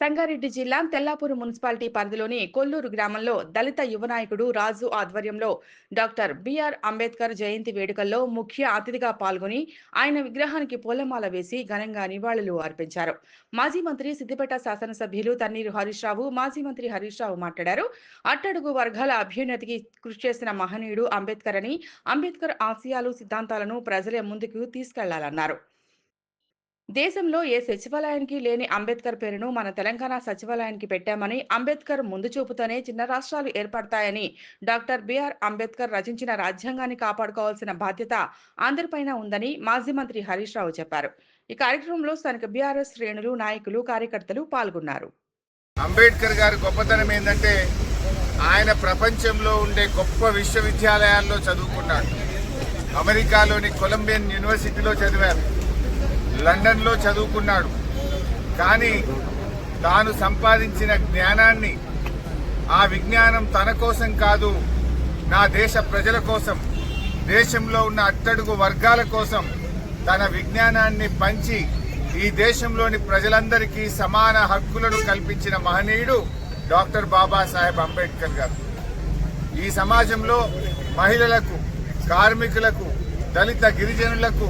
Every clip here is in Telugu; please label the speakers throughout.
Speaker 1: సంగారెడ్డి జిల్లా తెల్లాపూర్ మున్సిపాలిటీ పరిధిలోని కొల్లూరు గ్రామంలో దళిత యువనాయకుడు రాజు ఆధ్వర్యంలో డాక్టర్ బిఆర్ అంబేద్కర్ జయంతి వేడుకల్లో ముఖ్య అతిథిగా పాల్గొని ఆయన విగ్రహానికి పూలమాల వేసి ఘనంగా నివాళులు అర్పించారు మాజీ మంత్రి సిద్దిపేట శాసనసభ్యులు తన్నీరు హరీష్ రావు మాజీ మంత్రి హరీష్ రావు మాట్లాడారు అట్టడుగు వర్గాల అభ్యున్నతికి కృషి చేసిన మహనీయుడు అంబేద్కర్ అని అంబేద్కర్ ఆశయాలు సిద్ధాంతాలను ప్రజలే ముందుకు తీసుకెళ్లాలన్నారు దేశంలో ఏ సచివాలయానికి లేని అంబేద్కర్ పేరును మన తెలంగాణ సచివాలయానికి పెట్టామని అంబేద్కర్ ముందు చూపుతోనే చిన్న రాష్ట్రాలు ఏర్పడతాయని డాక్టర్ బిఆర్ అంబేద్కర్ రచించిన రాజ్యాంగాన్ని కాపాడుకోవాల్సిన బాధ్యత అందరిపైన ఉందని మాజీ మంత్రి హరీష్ రావు చెప్పారు ఈ కార్యక్రమంలో స్థానిక బీఆర్ఎస్ శ్రేణులు నాయకులు కార్యకర్తలు పాల్గొన్నారు
Speaker 2: అంబేద్కర్ గారి గొప్పతనం ఏంటంటే ఆయన ప్రపంచంలో ఉండే గొప్ప విశ్వవిద్యాలయాల్లో చదువుకున్నాడు అమెరికాలోని కొలంబియన్ యూనివర్సిటీలో చదివారు లండన్లో చదువుకున్నాడు కానీ తాను సంపాదించిన జ్ఞానాన్ని ఆ విజ్ఞానం తన కోసం కాదు నా దేశ ప్రజల కోసం దేశంలో ఉన్న అట్టడుగు వర్గాల కోసం తన విజ్ఞానాన్ని పంచి ఈ దేశంలోని ప్రజలందరికీ సమాన హక్కులను కల్పించిన మహనీయుడు డాక్టర్ బాబాసాహెబ్ అంబేద్కర్ గారు ఈ సమాజంలో మహిళలకు కార్మికులకు దళిత గిరిజనులకు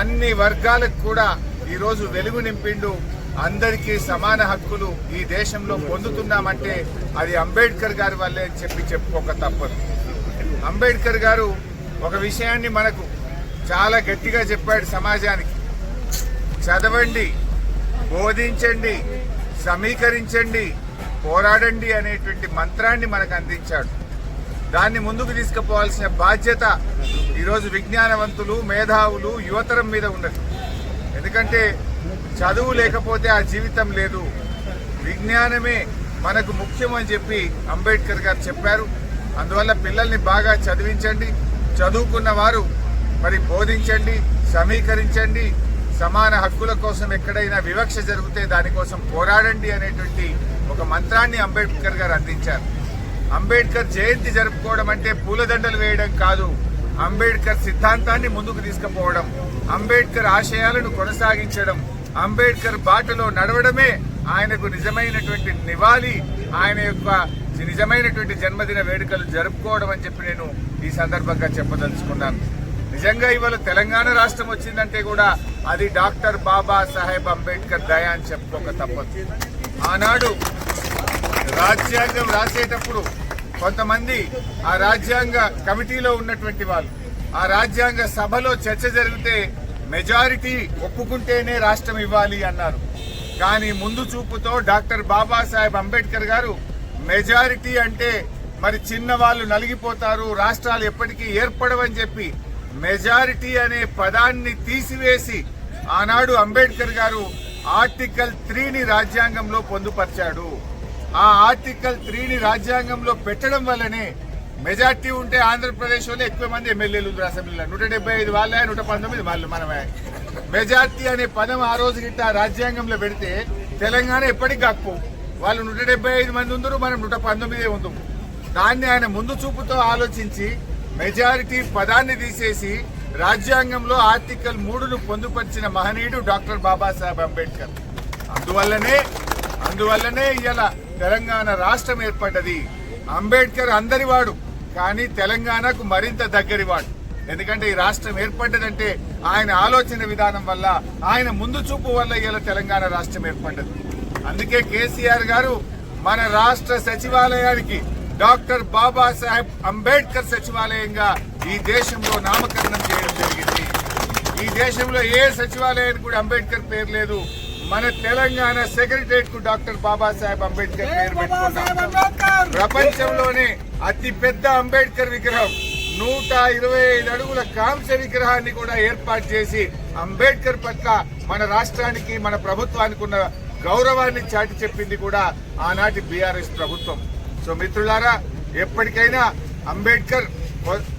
Speaker 2: అన్ని వర్గాలకు కూడా ఈరోజు వెలుగు నింపిండు అందరికీ సమాన హక్కులు ఈ దేశంలో పొందుతున్నామంటే అది అంబేద్కర్ గారి వల్లే చెప్పి చెప్పుకోక తప్పదు అంబేద్కర్ గారు ఒక విషయాన్ని మనకు చాలా గట్టిగా చెప్పాడు సమాజానికి చదవండి బోధించండి సమీకరించండి పోరాడండి అనేటువంటి మంత్రాన్ని మనకు అందించాడు దాన్ని ముందుకు తీసుకుపోవాల్సిన బాధ్యత ఈరోజు విజ్ఞానవంతులు మేధావులు యువతరం మీద ఉండదు ఎందుకంటే చదువు లేకపోతే ఆ జీవితం లేదు విజ్ఞానమే మనకు ముఖ్యం అని చెప్పి అంబేద్కర్ గారు చెప్పారు అందువల్ల పిల్లల్ని బాగా చదివించండి చదువుకున్న వారు మరి బోధించండి సమీకరించండి సమాన హక్కుల కోసం ఎక్కడైనా వివక్ష జరిగితే దానికోసం పోరాడండి అనేటువంటి ఒక మంత్రాన్ని అంబేద్కర్ గారు అందించారు అంబేద్కర్ జయంతి జరుపుకోవడం అంటే పూలదండలు వేయడం కాదు అంబేద్కర్ సిద్ధాంతాన్ని ముందుకు తీసుకుపోవడం అంబేద్కర్ ఆశయాలను కొనసాగించడం అంబేద్కర్ బాటలో నడవడమే ఆయనకు నిజమైనటువంటి నివాళి ఆయన యొక్క నిజమైనటువంటి జన్మదిన వేడుకలు జరుపుకోవడం అని చెప్పి నేను ఈ సందర్భంగా చెప్పదలుచుకున్నాను నిజంగా ఇవాళ తెలంగాణ రాష్ట్రం వచ్చిందంటే కూడా అది డాక్టర్ బాబా సాహెబ్ అంబేద్కర్ దయ అని చెప్పుకోక తప్పదు ఆనాడు రాజ్యాంగం రాసేటప్పుడు కొంతమంది ఆ రాజ్యాంగ కమిటీలో ఉన్నటువంటి వాళ్ళు ఆ రాజ్యాంగ సభలో చర్చ జరిగితే మెజారిటీ ఒప్పుకుంటేనే రాష్ట్రం ఇవ్వాలి అన్నారు కానీ ముందు చూపుతో డాక్టర్ బాబాసాహెబ్ అంబేద్కర్ గారు మెజారిటీ అంటే మరి చిన్న వాళ్ళు నలిగిపోతారు రాష్ట్రాలు ఎప్పటికీ ఏర్పడవని చెప్పి మెజారిటీ అనే పదాన్ని తీసివేసి ఆనాడు అంబేద్కర్ గారు ఆర్టికల్ త్రీని రాజ్యాంగంలో పొందుపరిచాడు ఆ ఆర్టికల్ త్రీని రాజ్యాంగంలో పెట్టడం వల్లనే మెజార్టీ ఉంటే ఆంధ్రప్రదేశ్లో ఎక్కువ మంది ఎమ్మెల్యేలు ఉన్నారు అసెంబ్లీలో నూట డెబ్బై ఐదు వాళ్ళే నూట పంతొమ్మిది వాళ్ళు మనమే మెజార్టీ అనే పదం ఆ రోజు గిట్ట రాజ్యాంగంలో పెడితే తెలంగాణ ఎప్పటికి కాకపోవు వాళ్ళు నూట డెబ్బై ఐదు మంది ఉందరు మనం నూట పంతొమ్మిదే ఉందాం దాన్ని ఆయన ముందు చూపుతో ఆలోచించి మెజారిటీ పదాన్ని తీసేసి రాజ్యాంగంలో ఆర్టికల్ మూడును పొందుపరిచిన మహనీయుడు డాక్టర్ బాబాసాహెబ్ అంబేద్కర్ అందువల్లనే అందువల్లనే ఇలా తెలంగాణ రాష్ట్రం ఏర్పడ్డది అంబేద్కర్ అందరి వాడు కానీ తెలంగాణకు మరింత దగ్గరివాడు ఎందుకంటే ఈ రాష్ట్రం ఏర్పడ్డదంటే ఆయన ఆలోచన విధానం వల్ల ఆయన ముందు చూపు వల్ల ఇలా తెలంగాణ రాష్ట్రం ఏర్పడ్డది అందుకే కేసీఆర్ గారు మన రాష్ట్ర సచివాలయానికి డాక్టర్ బాబాసాహెబ్ అంబేద్కర్ సచివాలయంగా ఈ దేశంలో నామకరణం చేయడం జరిగింది ఈ దేశంలో ఏ సచివాలయానికి కూడా అంబేద్కర్ పేరు లేదు మన తెలంగాణ సెక్రటరియట్ కు డాక్టర్ బాబాసాహెబ్ అంబేద్కర్ పేరు పెట్టుకున్నాం ప్రపంచంలోనే అతి పెద్ద అంబేద్కర్ విగ్రహం నూట ఇరవై ఐదు అడుగుల కాంస్య విగ్రహాన్ని కూడా ఏర్పాటు చేసి అంబేద్కర్ పట్ల మన రాష్ట్రానికి మన ప్రభుత్వానికి ఉన్న గౌరవాన్ని చాటి చెప్పింది కూడా ఆనాటి బీఆర్ఎస్ ప్రభుత్వం సో మిత్రులారా ఎప్పటికైనా అంబేద్కర్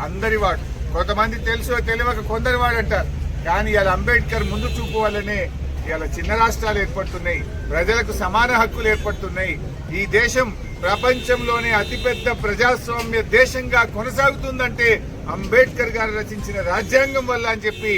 Speaker 2: అందరి వాడు కొంతమంది తెలుసు తెలియక కొందరి వాడు అంటారు కానీ ఇలా అంబేద్కర్ ముందు చూపు వల్లనే ఇవాళ చిన్న రాష్ట్రాలు ఏర్పడుతున్నాయి ప్రజలకు సమాన హక్కులు ఏర్పడుతున్నాయి ఈ దేశం ప్రపంచంలోనే అతిపెద్ద ప్రజాస్వామ్య దేశంగా కొనసాగుతుందంటే అంబేద్కర్ గారు రచించిన రాజ్యాంగం వల్ల అని చెప్పి